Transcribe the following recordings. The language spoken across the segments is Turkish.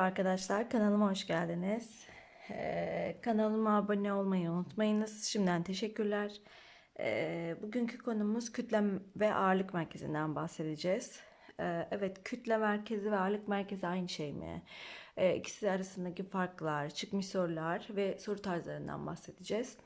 Merhaba arkadaşlar, kanalıma hoş geldiniz. Ee, kanalıma abone olmayı unutmayınız. Şimdiden teşekkürler. Ee, bugünkü konumuz kütle ve ağırlık merkezinden bahsedeceğiz. Ee, evet, kütle merkezi ve ağırlık merkezi aynı şey mi? Ee, ikisi arasındaki farklar, çıkmış sorular ve soru tarzlarından bahsedeceğiz.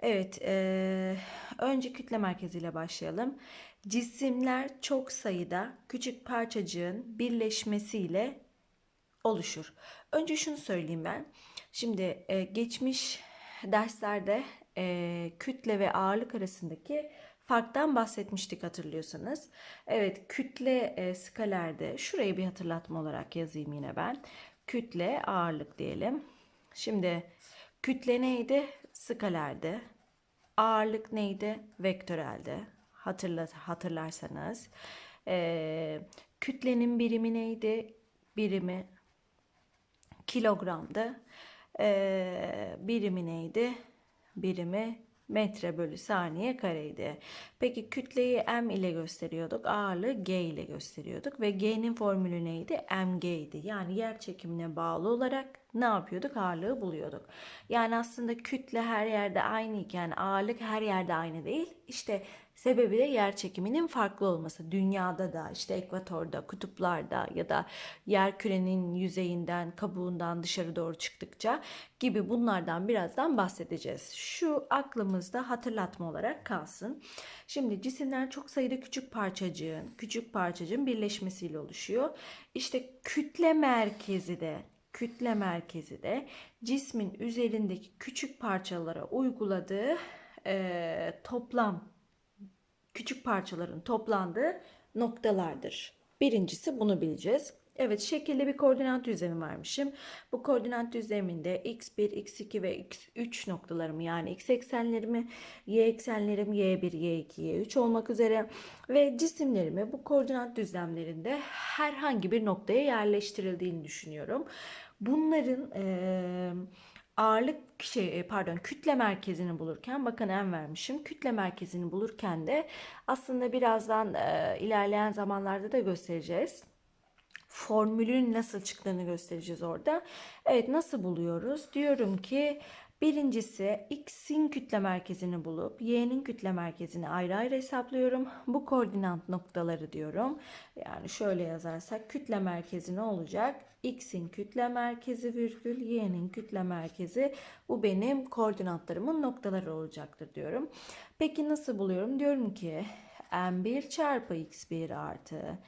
Evet, eee, önce kütle merkeziyle başlayalım. Cisimler çok sayıda küçük parçacığın birleşmesiyle oluşur. Önce şunu söyleyeyim ben. Şimdi e, geçmiş derslerde e, kütle ve ağırlık arasındaki farktan bahsetmiştik hatırlıyorsanız. Evet kütle e, skalerde şurayı bir hatırlatma olarak yazayım yine ben. Kütle ağırlık diyelim. Şimdi kütle neydi? Skalerdi. Ağırlık neydi? Vektöreldi. Hatırla, hatırlarsanız. E, kütlenin birimi neydi? Birimi kilogramdı. Ee, birimi neydi? Birimi metre bölü saniye kareydi. Peki kütleyi m ile gösteriyorduk. Ağırlığı g ile gösteriyorduk. Ve g'nin formülü neydi? mg idi. Yani yer çekimine bağlı olarak ne yapıyorduk? Ağırlığı buluyorduk. Yani aslında kütle her yerde aynı iken ağırlık her yerde aynı değil. İşte sebebi de yer çekiminin farklı olması. Dünyada da işte ekvatorda, kutuplarda ya da yer kürenin yüzeyinden, kabuğundan dışarı doğru çıktıkça gibi bunlardan birazdan bahsedeceğiz. Şu aklımızda hatırlatma olarak kalsın. Şimdi cisimler çok sayıda küçük parçacığın, küçük parçacığın birleşmesiyle oluşuyor. İşte kütle merkezi de kütle merkezi de cismin üzerindeki küçük parçalara uyguladığı e, toplam küçük parçaların toplandığı noktalardır. Birincisi bunu bileceğiz. Evet şekilde bir koordinat düzlemi vermişim. Bu koordinat düzleminde x1, x2 ve x3 noktalarımı yani x eksenlerimi, y eksenlerim y1, y2, y3 olmak üzere ve cisimlerimi bu koordinat düzlemlerinde herhangi bir noktaya yerleştirildiğini düşünüyorum. Bunların eee ağırlık şey pardon kütle merkezini bulurken bakın en vermişim. Kütle merkezini bulurken de aslında birazdan e, ilerleyen zamanlarda da göstereceğiz. Formülün nasıl çıktığını göstereceğiz orada. Evet nasıl buluyoruz? Diyorum ki Birincisi x'in kütle merkezini bulup y'nin kütle merkezini ayrı ayrı hesaplıyorum. Bu koordinat noktaları diyorum. Yani şöyle yazarsak kütle merkezi ne olacak? X'in kütle merkezi virgül y'nin kütle merkezi bu benim koordinatlarımın noktaları olacaktır diyorum. Peki nasıl buluyorum? Diyorum ki m1 çarpı x1 artı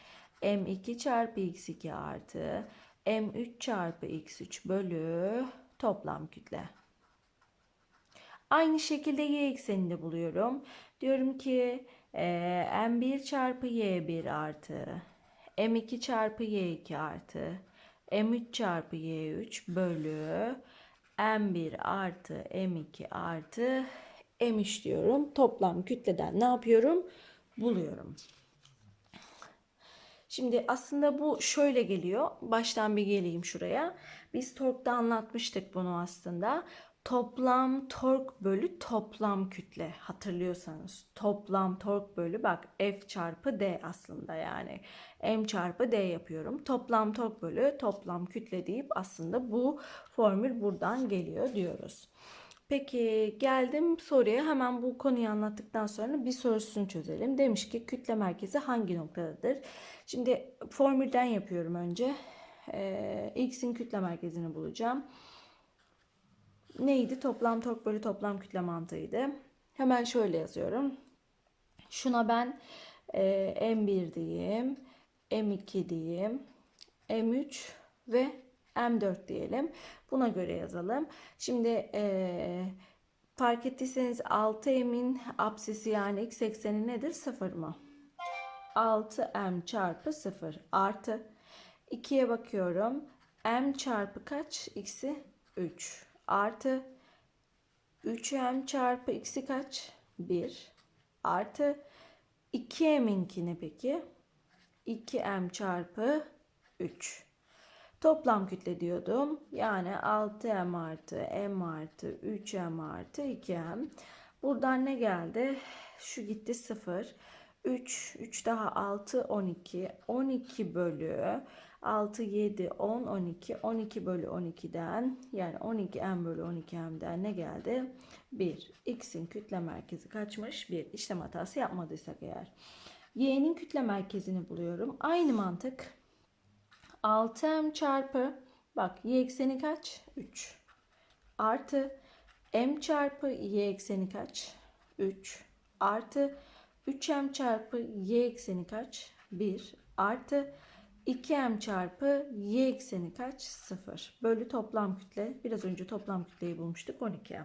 m2 çarpı x2 artı m3 çarpı x3 bölü toplam kütle. Aynı şekilde y ekseninde buluyorum. Diyorum ki e, m1 çarpı y1 artı m2 çarpı y2 artı m3 çarpı y3 bölü m1 artı m2 artı m3 diyorum. Toplam kütleden ne yapıyorum? Buluyorum. Şimdi aslında bu şöyle geliyor. Baştan bir geleyim şuraya. Biz torkta anlatmıştık bunu aslında toplam tork bölü toplam kütle hatırlıyorsanız toplam tork bölü bak F çarpı D aslında yani M çarpı D yapıyorum toplam tork bölü toplam kütle deyip aslında bu formül buradan geliyor diyoruz. Peki geldim soruya hemen bu konuyu anlattıktan sonra bir sorusunu çözelim. Demiş ki kütle merkezi hangi noktadadır? Şimdi formülden yapıyorum önce. Ee, X'in kütle merkezini bulacağım neydi? Toplam tork bölü toplam kütle mantığıydı. Hemen şöyle yazıyorum. Şuna ben e, M1 diyeyim. M2 diyeyim. M3 ve M4 diyelim. Buna göre yazalım. Şimdi e, fark ettiyseniz 6M'in apsisi yani x ekseni nedir? 0 mı? 6M çarpı 0 artı 2'ye bakıyorum. M çarpı kaç? X'i 3 artı 3m çarpı x'i kaç? 1 artı 2m'inki peki? 2m çarpı 3. Toplam kütle diyordum. Yani 6m artı m artı 3m artı 2m. Buradan ne geldi? Şu gitti 0. 3, 3 daha 6, 12. 12 bölü 6, 7, 10, 12. 12 bölü 12'den yani 12m bölü 12m'den ne geldi? 1. X'in kütle merkezi kaçmış? 1. İşlem hatası yapmadıysak eğer. Y'nin kütle merkezini buluyorum. Aynı mantık. 6m çarpı bak y ekseni kaç? 3. Artı m çarpı y ekseni kaç? 3. Artı 3m çarpı y ekseni kaç? 1. Artı 2m çarpı y ekseni kaç? 0. Bölü toplam kütle. Biraz önce toplam kütleyi bulmuştuk. 12m.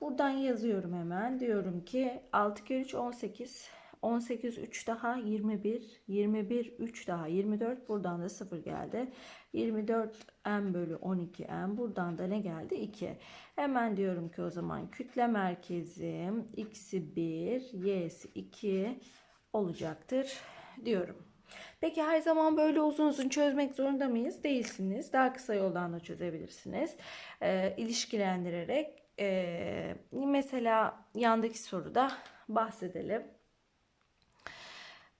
Buradan yazıyorum hemen. Diyorum ki 6 kere 3 18. 18 3 daha 21. 21 3 daha 24. Buradan da 0 geldi. 24 m bölü 12 m. Buradan da ne geldi? 2. Hemen diyorum ki o zaman kütle merkezim x'i 1 y'si 2 olacaktır diyorum. Peki her zaman böyle uzun uzun çözmek zorunda mıyız? Değilsiniz. Daha kısa yoldan da çözebilirsiniz. E, ilişkilendirerek e, mesela yandaki soruda bahsedelim.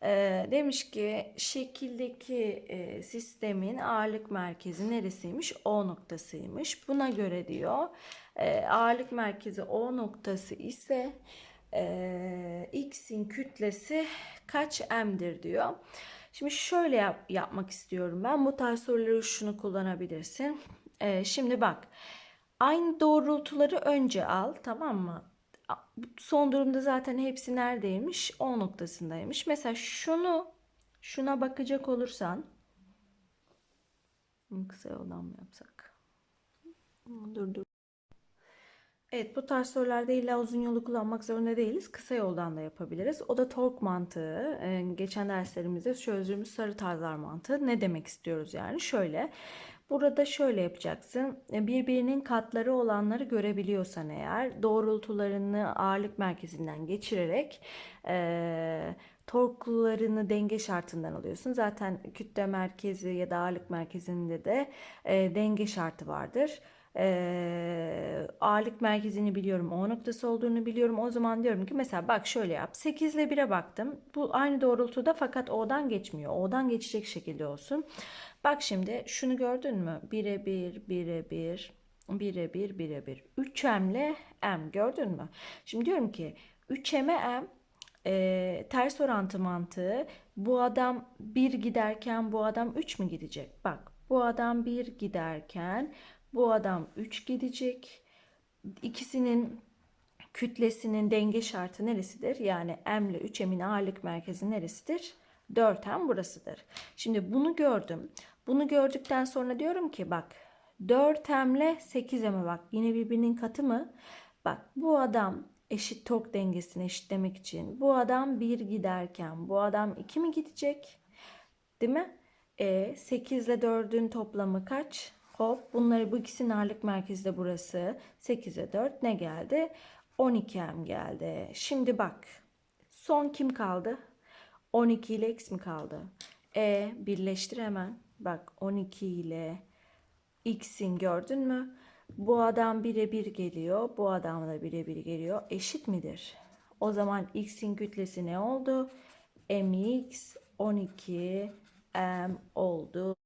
E, demiş ki şekildeki e, sistemin ağırlık merkezi neresiymiş? O noktasıymış. Buna göre diyor e, ağırlık merkezi O noktası ise e, X'in kütlesi kaç M'dir diyor. Şimdi şöyle yap, yapmak istiyorum ben. Bu tarz soruları şunu kullanabilirsin. E, şimdi bak. Aynı doğrultuları önce al tamam mı? Son durumda zaten hepsi neredeymiş? O noktasındaymış. Mesela şunu şuna bakacak olursan kısa yoldan mı yapsak? Dur dur. Evet bu tarz sorularda illa uzun yolu kullanmak zorunda değiliz. Kısa yoldan da yapabiliriz. O da tork mantığı. Ee, geçen derslerimizde çözdüğümüz sarı tarzlar mantığı. Ne demek istiyoruz yani? Şöyle. Burada şöyle yapacaksın. Birbirinin katları olanları görebiliyorsan eğer doğrultularını ağırlık merkezinden geçirerek e, torklarını denge şartından alıyorsun. Zaten kütle merkezi ya da ağırlık merkezinde de e, denge şartı vardır e, ağırlık merkezini biliyorum. O noktası olduğunu biliyorum. O zaman diyorum ki mesela bak şöyle yap. 8 ile 1'e baktım. Bu aynı doğrultuda fakat O'dan geçmiyor. O'dan geçecek şekilde olsun. Bak şimdi şunu gördün mü? 1'e 1, 1'e 1, 1'e 1, 1'e 1. 3M ile M gördün mü? Şimdi diyorum ki 3M'e M e, ters orantı mantığı bu adam 1 giderken bu adam 3 mü gidecek? Bak bu adam 1 giderken bu adam 3 gidecek. İkisinin kütlesinin denge şartı neresidir? Yani M ile 3M'in ağırlık merkezi neresidir? 4M burasıdır. Şimdi bunu gördüm. Bunu gördükten sonra diyorum ki bak 4M ile 8M'e bak yine birbirinin katı mı? Bak bu adam eşit tork dengesini eşitlemek için bu adam 1 giderken bu adam 2 mi gidecek? Değil mi? E, 8 ile 4'ün toplamı kaç? Hop bunları bu ikisinin ağırlık merkezi de burası. 8'e 4 ne geldi? 12M geldi. Şimdi bak son kim kaldı? 12 ile x mi kaldı? E birleştir hemen. Bak 12 ile x'in gördün mü? Bu adam birebir geliyor. Bu adam da birebir geliyor. Eşit midir? O zaman x'in kütlesi ne oldu? mx 12 m oldu.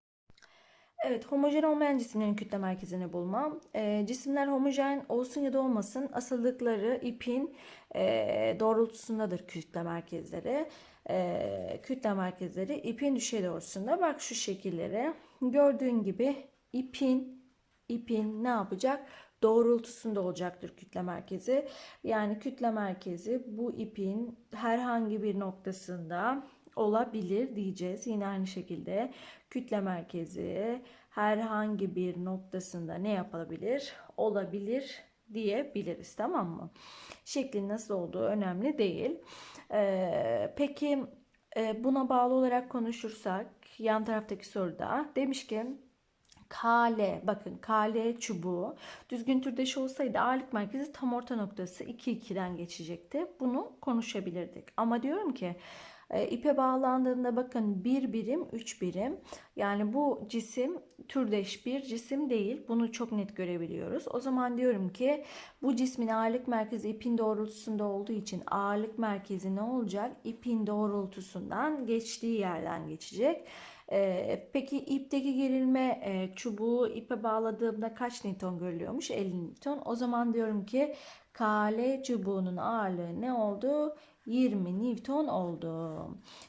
Evet, homojen olmayan cisimlerin kütle merkezini bulmam. E, cisimler homojen olsun ya da olmasın asıllıkları ipin e, doğrultusundadır kütle merkezleri. E, kütle merkezleri ipin düşey doğrultusunda. Bak şu şekilleri. Gördüğün gibi ipin ipin ne yapacak? Doğrultusunda olacaktır kütle merkezi. Yani kütle merkezi bu ipin herhangi bir noktasında olabilir diyeceğiz. Yine aynı şekilde kütle merkezi herhangi bir noktasında ne yapabilir? Olabilir diyebiliriz tamam mı? Şeklin nasıl olduğu önemli değil. Ee, peki e, buna bağlı olarak konuşursak yan taraftaki soruda demiş ki KL bakın KL çubuğu düzgün türdeş olsaydı ağırlık merkezi tam orta noktası 2 2'den geçecekti. Bunu konuşabilirdik. Ama diyorum ki E, ipe bağlandığında bakın bir birim, üç birim. Yani bu cisim türdeş bir cisim değil. Bunu çok net görebiliyoruz. O zaman diyorum ki bu cismin ağırlık merkezi ipin doğrultusunda olduğu için ağırlık merkezi ne olacak? İpin doğrultusundan geçtiği yerden geçecek. Ee, peki ipteki gerilme e, çubuğu ipe bağladığımda kaç Newton görülüyormuş? 50 Newton. O zaman diyorum ki KL çubuğunun ağırlığı ne oldu? 20 Newton oldu.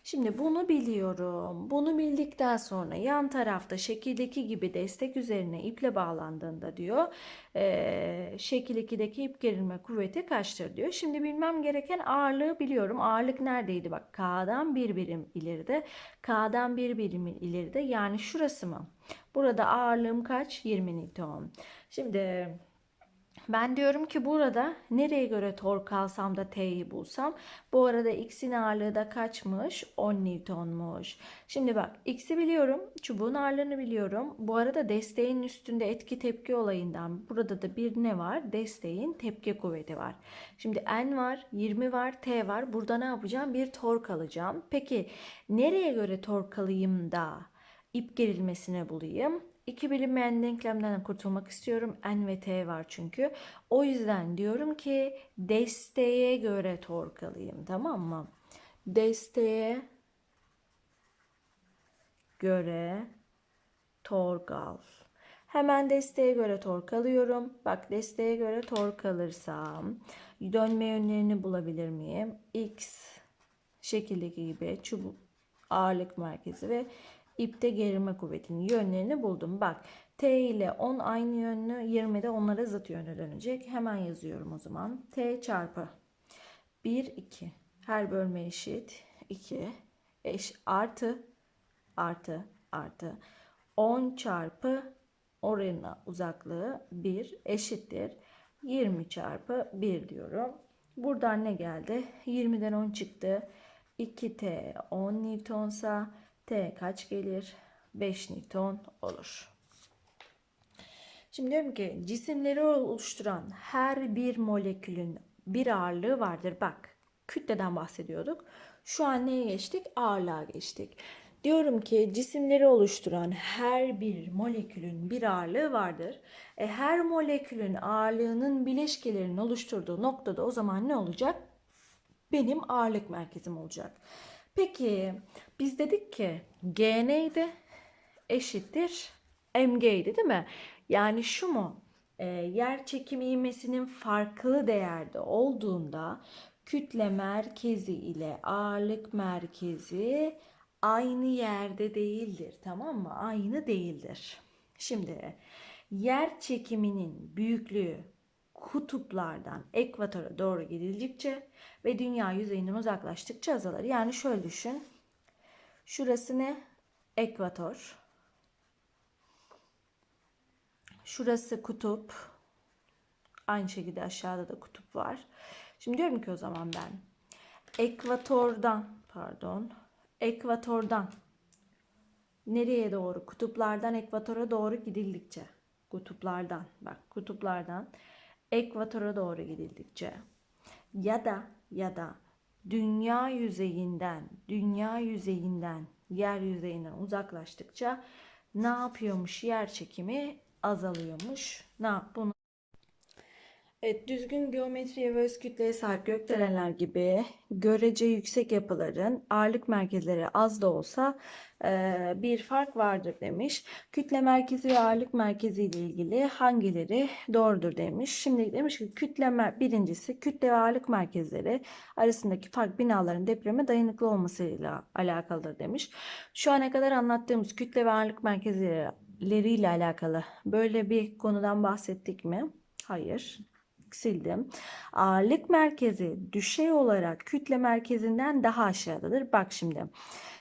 Şimdi bunu biliyorum. Bunu bildikten sonra yan tarafta şekildeki gibi destek üzerine iple bağlandığında diyor e, şekil 2'deki ip gerilme kuvveti kaçtır diyor. Şimdi bilmem gereken ağırlığı biliyorum. Ağırlık neredeydi? Bak K'dan bir birim ileride. K'dan bir birim ileride. Yani şurası mı? Burada ağırlığım kaç? 20 Newton. Şimdi ben diyorum ki burada nereye göre tork alsam da T'yi bulsam. Bu arada X'in ağırlığı da kaçmış? 10 Newton'muş. Şimdi bak X'i biliyorum. Çubuğun ağırlığını biliyorum. Bu arada desteğin üstünde etki tepki olayından burada da bir ne var? Desteğin tepki kuvveti var. Şimdi N var, 20 var, T var. Burada ne yapacağım? Bir tork alacağım. Peki nereye göre tork alayım da ip gerilmesine bulayım? İki bilinmeyen denklemden kurtulmak istiyorum. N ve T var çünkü. O yüzden diyorum ki desteğe göre tork alayım. Tamam mı? Desteğe göre tork al. Hemen desteğe göre tork alıyorum. Bak desteğe göre tork alırsam dönme yönlerini bulabilir miyim? X şekildeki gibi çubuk ağırlık merkezi ve ipte gerilme kuvvetinin yönlerini buldum. Bak T ile 10 aynı yönlü 20 de onlara zıt yönde dönecek. Hemen yazıyorum o zaman. T çarpı 1 2 her bölme eşit 2 eş artı artı artı 10 çarpı oranın uzaklığı 1 eşittir 20 çarpı 1 diyorum. Buradan ne geldi? 20'den 10 çıktı. 2T 10 Newton'sa T kaç gelir? 5 Newton olur. Şimdi diyorum ki cisimleri oluşturan her bir molekülün bir ağırlığı vardır. Bak kütleden bahsediyorduk. Şu an neye geçtik? Ağırlığa geçtik. Diyorum ki cisimleri oluşturan her bir molekülün bir ağırlığı vardır. E, her molekülün ağırlığının bileşkelerini oluşturduğu noktada o zaman ne olacak? Benim ağırlık merkezim olacak. Peki biz dedik ki G neydi? Eşittir mg'ydi değil mi? Yani şu mu? E, yer çekimi ivmesinin farklı değerde olduğunda kütle merkezi ile ağırlık merkezi aynı yerde değildir. Tamam mı? Aynı değildir. Şimdi yer çekiminin büyüklüğü kutuplardan ekvatora doğru gidildikçe ve dünya yüzeyinden uzaklaştıkça azalır. Yani şöyle düşün. Şurası ne? Ekvator. Şurası kutup. Aynı şekilde aşağıda da kutup var. Şimdi diyorum ki o zaman ben ekvatordan pardon ekvatordan nereye doğru kutuplardan ekvatora doğru gidildikçe kutuplardan bak kutuplardan ekvatora doğru gidildikçe ya da ya da dünya yüzeyinden dünya yüzeyinden yer yüzeyinden uzaklaştıkça ne yapıyormuş yer çekimi azalıyormuş. Ne bunu Evet, düzgün geometriye ve öz kütleye sahip gökdelenler gibi görece yüksek yapıların ağırlık merkezleri az da olsa e, bir fark vardır demiş. Kütle merkezi ve ağırlık merkezi ile ilgili hangileri doğrudur demiş. Şimdi demiş ki kütle birincisi kütle ve ağırlık merkezleri arasındaki fark binaların depreme dayanıklı olmasıyla alakalıdır demiş. Şu ana kadar anlattığımız kütle ve ağırlık merkezleriyle alakalı böyle bir konudan bahsettik mi? Hayır sildim. Ağırlık merkezi düşey olarak kütle merkezinden daha aşağıdadır. Bak şimdi.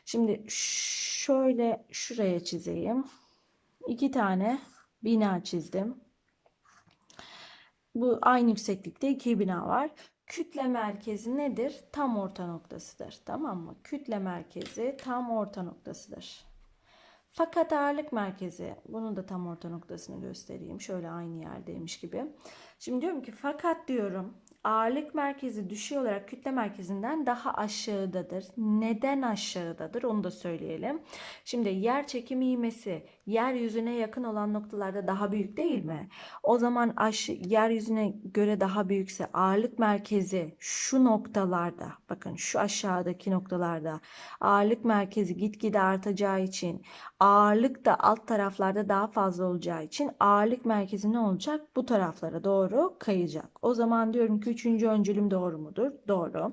Şimdi şöyle şuraya çizeyim. İki tane bina çizdim. Bu aynı yükseklikte iki bina var. Kütle merkezi nedir? Tam orta noktasıdır. Tamam mı? Kütle merkezi tam orta noktasıdır. Fakat ağırlık merkezi, bunun da tam orta noktasını göstereyim. Şöyle aynı yerdeymiş gibi. Şimdi diyorum ki fakat diyorum ağırlık merkezi düşey olarak kütle merkezinden daha aşağıdadır. Neden aşağıdadır onu da söyleyelim. Şimdi yer çekimi ivmesi yeryüzüne yakın olan noktalarda daha büyük değil mi? O zaman aş yeryüzüne göre daha büyükse ağırlık merkezi şu noktalarda bakın şu aşağıdaki noktalarda ağırlık merkezi gitgide artacağı için ağırlık da alt taraflarda daha fazla olacağı için ağırlık merkezi ne olacak? Bu taraflara doğru kayacak. O zaman diyorum ki üçüncü öncülüm doğru mudur? Doğru.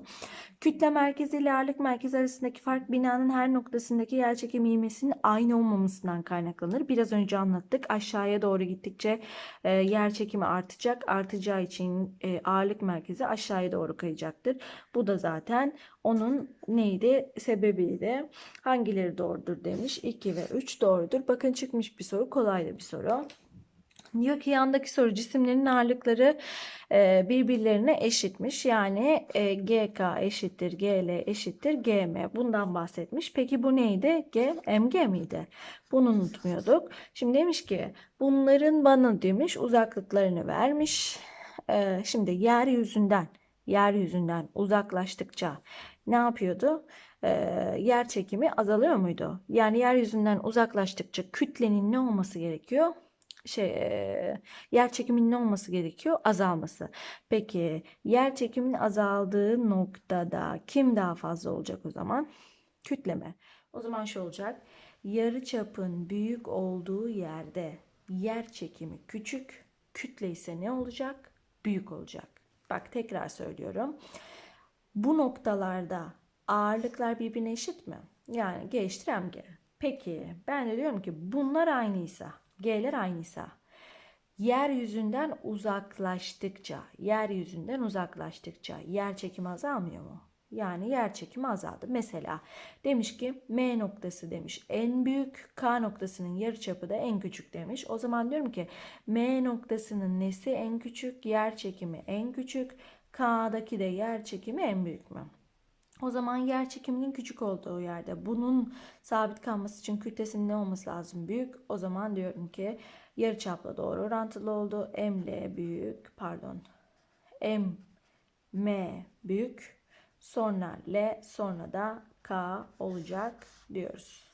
Kütle merkezi ile ağırlık merkezi arasındaki fark binanın her noktasındaki yerçekim ivmesinin aynı olmamasından kaynaklanır. Biraz önce anlattık. Aşağıya doğru gittikçe e, yer çekimi artacak. Artacağı için e, ağırlık merkezi aşağıya doğru kayacaktır. Bu da zaten onun neydi? Sebebiydi. Hangileri doğrudur demiş. 2 ve 3 doğrudur. Bakın çıkmış bir soru. Kolay da bir soru. Diyor ki yandaki soru cisimlerin ağırlıkları e, birbirlerine eşitmiş. Yani e, GK eşittir GL eşittir GM. Bundan bahsetmiş. Peki bu neydi? G, MG miydi? Bunu unutmuyorduk. Şimdi demiş ki bunların bana demiş uzaklıklarını vermiş. E, şimdi yeryüzünden yeryüzünden uzaklaştıkça ne yapıyordu? E, yer çekimi azalıyor muydu? Yani yeryüzünden uzaklaştıkça kütlenin ne olması gerekiyor? Şey yer çekiminin olması gerekiyor? Azalması. Peki yer çekiminin azaldığı noktada kim daha fazla olacak o zaman? Kütleme. O zaman şu olacak. Yarı çapın büyük olduğu yerde yer çekimi küçük, kütle ise ne olacak? Büyük olacak. Bak tekrar söylüyorum. Bu noktalarda ağırlıklar birbirine eşit mi? Yani G eşittir mg. Peki ben de diyorum ki bunlar aynıysa G'ler aynıysa yeryüzünden uzaklaştıkça, yeryüzünden uzaklaştıkça yer çekimi azalmıyor mu? Yani yer çekimi azaldı. Mesela demiş ki M noktası demiş en büyük, K noktasının yarıçapı da en küçük demiş. O zaman diyorum ki M noktasının nesi en küçük, yer çekimi en küçük, K'daki de yer çekimi en büyük mü? O zaman yer çekiminin küçük olduğu yerde bunun sabit kalması için kütlesinin ne olması lazım? Büyük. O zaman diyorum ki yarıçapla doğru orantılı oldu. ML büyük pardon. M M büyük. Sonra L sonra da K olacak diyoruz.